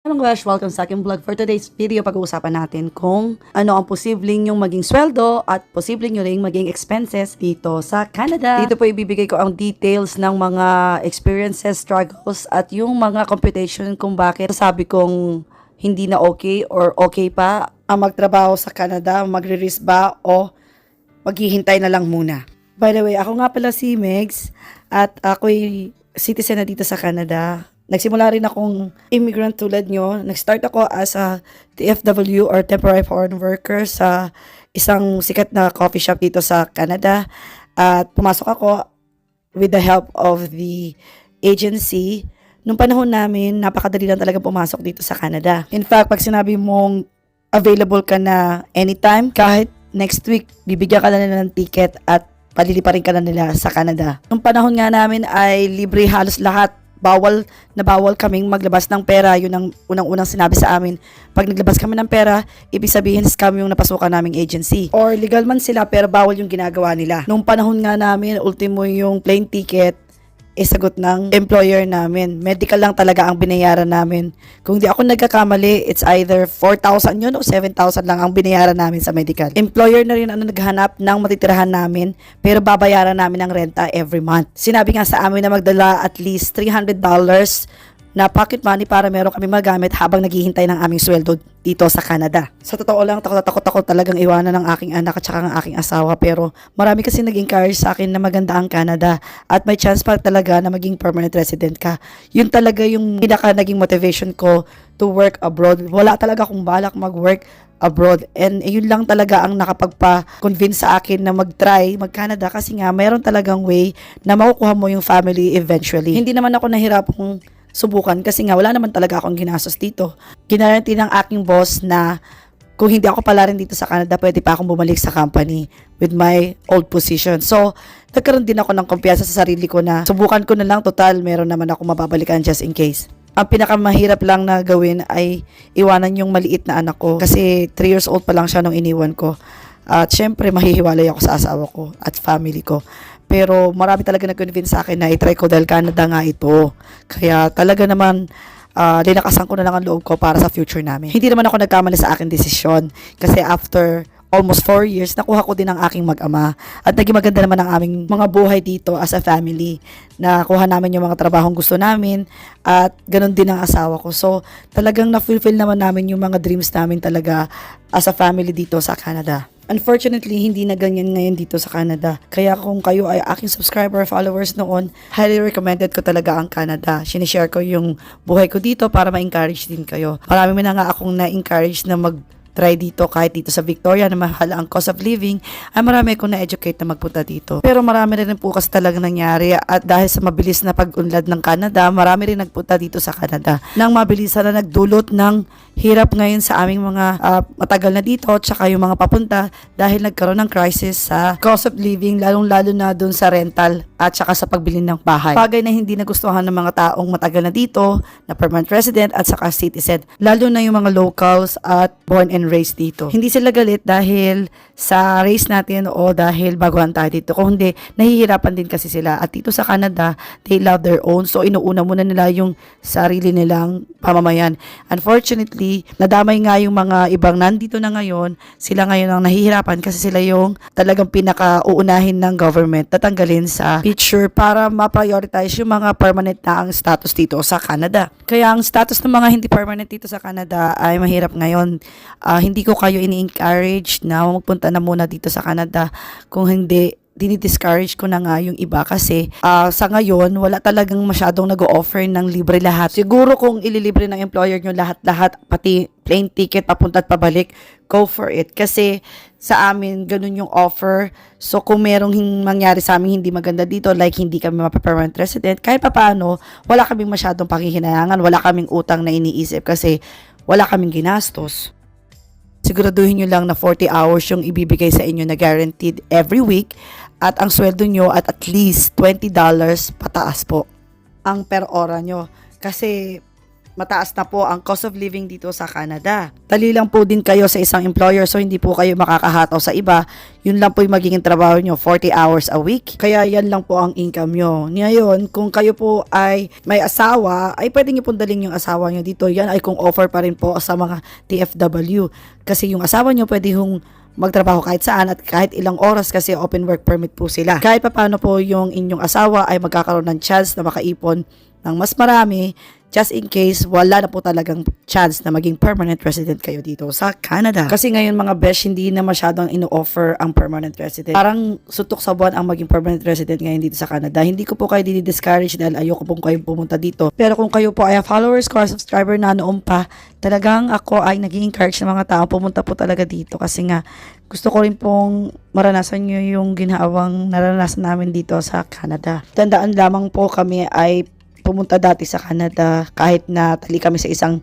Hello guys, welcome sa aking vlog. For today's video, pag-uusapan natin kung ano ang posibleng yung maging sweldo at posibleng yung ring maging expenses dito sa Canada. Dito po ibibigay ko ang details ng mga experiences, struggles at yung mga computation kung bakit sabi kong hindi na okay or okay pa ang magtrabaho sa Canada, magre-risk ba o maghihintay na lang muna. By the way, ako nga pala si Megs at ako'y citizen na dito sa Canada. Nagsimula rin akong immigrant tulad nyo. Nag-start ako as a TFW or Temporary Foreign Worker sa isang sikat na coffee shop dito sa Canada. At pumasok ako with the help of the agency. Nung panahon namin, napakadali lang talaga pumasok dito sa Canada. In fact, pag sinabi mong available ka na anytime, kahit next week, bibigyan ka na nila ng ticket at paliliparin ka na nila sa Canada. Nung panahon nga namin ay libre halos lahat. Bawal na bawal kaming maglabas ng pera. Yun ang unang-unang sinabi sa amin. Pag naglabas kami ng pera, ibig sabihin scam yung napasukan naming agency. Or legal man sila pero bawal yung ginagawa nila. Nung panahon nga namin, ultimo yung plane ticket, eh sagot ng employer namin. Medical lang talaga ang binayaran namin. Kung di ako nagkakamali, it's either 4,000 yun o 7,000 lang ang binayaran namin sa medical. Employer na rin ang naghanap ng matitirahan namin, pero babayaran namin ang renta every month. Sinabi nga sa amin na magdala at least $300 na pocket money para meron kami magamit habang naghihintay ng aming sweldo dito sa Canada. Sa totoo lang, takot takot ako talagang iwanan ng aking anak at saka ng aking asawa pero marami kasi nag-encourage sa akin na maganda ang Canada at may chance pa talaga na maging permanent resident ka. Yun talaga yung pinaka naging motivation ko to work abroad. Wala talaga akong balak mag-work abroad. And yun lang talaga ang nakapagpa-convince sa akin na mag-try mag-Canada kasi nga mayroon talagang way na makukuha mo yung family eventually. Hindi naman ako nahirapang subukan kasi nga wala naman talaga akong ginastos dito. Ginaranti ng aking boss na kung hindi ako pala rin dito sa Canada, pwede pa akong bumalik sa company with my old position. So, nagkaroon din ako ng kumpiyansa sa sarili ko na subukan ko na lang, total, meron naman ako mababalikan just in case. Ang pinakamahirap lang na gawin ay iwanan yung maliit na anak ko kasi 3 years old pa lang siya nung iniwan ko. At syempre, mahihiwalay ako sa asawa ko at family ko. Pero marami talaga nag-convince sa akin na itry ko dahil Canada nga ito. Kaya talaga naman, uh, linakasan ko na lang ang loob ko para sa future namin. Hindi naman ako nagkamali sa aking desisyon. Kasi after almost 4 years, nakuha ko din ang aking mag-ama. At naging maganda naman ang aming mga buhay dito as a family. Nakuha namin yung mga trabahong gusto namin at ganun din ang asawa ko. So, talagang na-fulfill naman namin yung mga dreams namin talaga as a family dito sa Canada. Unfortunately, hindi na ganyan ngayon dito sa Canada. Kaya kung kayo ay aking subscriber followers noon, highly recommended ko talaga ang Canada. Sinishare ko yung buhay ko dito para ma-encourage din kayo. Marami na nga akong na-encourage na mag try dito kahit dito sa Victoria na mahal ang cost of living ay marami akong na-educate na magpunta dito. Pero marami rin po kasi talaga nangyari at dahil sa mabilis na pag-unlad ng Canada, marami rin nagpunta dito sa Canada. Nang mabilis na nagdulot ng hirap ngayon sa aming mga uh, matagal na dito tsaka yung mga papunta dahil nagkaroon ng crisis sa cost of living lalong-lalo na dun sa rental at saka sa pagbili ng bahay. Bagay na hindi nagustuhan ng mga taong matagal na dito na permanent resident at saka citizen. Lalo na yung mga locals at born and raised dito. Hindi sila galit dahil sa race natin o dahil baguhan tayo dito. Kung hindi, nahihirapan din kasi sila. At dito sa Canada, they love their own. So, inuuna muna nila yung sarili nilang pamamayan. Unfortunately, nadamay nga yung mga ibang nandito na ngayon. Sila ngayon ang nahihirapan kasi sila yung talagang pinaka-uunahin ng government tatanggalin sa picture para ma-prioritize yung mga permanent na ang status dito sa Canada. Kaya ang status ng mga hindi permanent dito sa Canada ay mahirap ngayon. Hindi ko kayo ini-encourage na magpunta na muna dito sa Canada. Kung hindi, dinidiscourage ko na nga yung iba kasi uh, sa ngayon wala talagang masyadong nag-offer ng libre lahat. Siguro kung ililibre ng employer nyo lahat-lahat pati plane ticket papunta at pabalik, go for it. Kasi sa amin ganun yung offer. So kung merong mangyari sa amin hindi maganda dito like hindi kami mapa-permanent resident, kahit papaano wala kaming masyadong pakihinayangan, wala kaming utang na iniisip kasi wala kaming ginastos siguraduhin nyo lang na 40 hours yung ibibigay sa inyo na guaranteed every week at ang sweldo nyo at at least $20 pataas po ang per hora nyo. Kasi mataas na po ang cost of living dito sa Canada. Tali lang po din kayo sa isang employer so hindi po kayo makakahataw sa iba. Yun lang po yung magiging trabaho nyo, 40 hours a week. Kaya yan lang po ang income nyo. Ngayon, kung kayo po ay may asawa, ay pwede nyo pong dalhin yung asawa nyo dito. Yan ay kung offer pa rin po sa mga TFW. Kasi yung asawa nyo pwede yung magtrabaho kahit saan at kahit ilang oras kasi open work permit po sila. Kahit pa paano po yung inyong asawa ay magkakaroon ng chance na makaipon ng mas marami just in case wala na po talagang chance na maging permanent resident kayo dito sa Canada. Kasi ngayon mga besh, hindi na masyadong ino-offer ang permanent resident. Parang sutok sa buwan ang maging permanent resident ngayon dito sa Canada. Hindi ko po kayo dinidiscourage dahil ayoko pong kayo pumunta dito. Pero kung kayo po ay followers ko, subscriber na noon pa, talagang ako ay naging encourage ng mga tao pumunta po talaga dito kasi nga gusto ko rin pong maranasan nyo yung ginhawang naranasan namin dito sa Canada. Tandaan lamang po kami ay pumunta dati sa Canada kahit na tali kami sa isang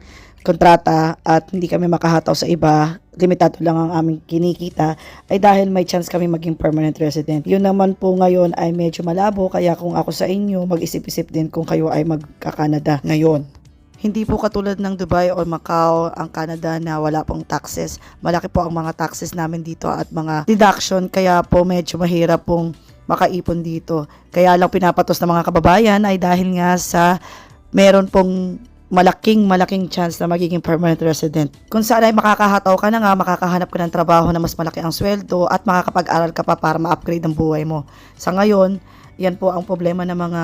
kontrata at hindi kami makahataw sa iba, limitado lang ang aming kinikita, ay dahil may chance kami maging permanent resident. Yun naman po ngayon ay medyo malabo, kaya kung ako sa inyo, mag-isip-isip din kung kayo ay magka-Canada ngayon. Hindi po katulad ng Dubai or Macau ang Canada na wala pong taxes. Malaki po ang mga taxes namin dito at mga deduction kaya po medyo mahirap pong makaipon dito. Kaya lang pinapatos ng mga kababayan ay dahil nga sa meron pong malaking malaking chance na magiging permanent resident. Kung saan ay makakahataw ka na nga, makakahanap ka ng trabaho na mas malaki ang sweldo at makakapag-aral ka pa para ma-upgrade ang buhay mo. Sa ngayon, yan po ang problema ng mga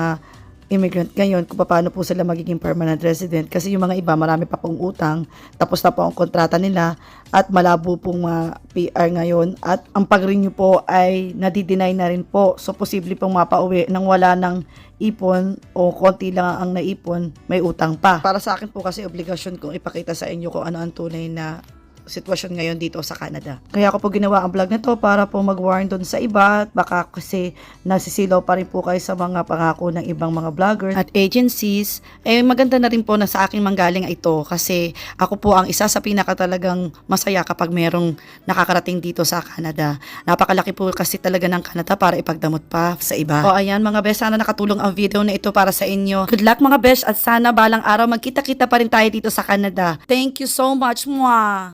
immigrant ngayon kung paano po sila magiging permanent resident. Kasi yung mga iba marami pa pong utang tapos na po ang kontrata nila at malabo pong mga PR ngayon. At ang pag-renew po ay nadi-deny na rin po. So posible pong mapauwi nang wala ng ipon o konti lang ang naipon may utang pa. Para sa akin po kasi obligasyon kong ipakita sa inyo kung ano ang tunay na sitwasyon ngayon dito sa Canada. Kaya ako po ginawa ang vlog na to para po mag-warn doon sa iba at baka kasi nasisilaw pa rin po kayo sa mga pangako ng ibang mga vloggers at agencies. Eh maganda na rin po na sa aking manggaling ito kasi ako po ang isa sa pinaka talagang masaya kapag merong nakakarating dito sa Canada. Napakalaki po kasi talaga ng Canada para ipagdamot pa sa iba. O ayan mga besh, sana nakatulong ang video na ito para sa inyo. Good luck mga besh at sana balang araw magkita-kita pa rin tayo dito sa Canada. Thank you so much, mwah!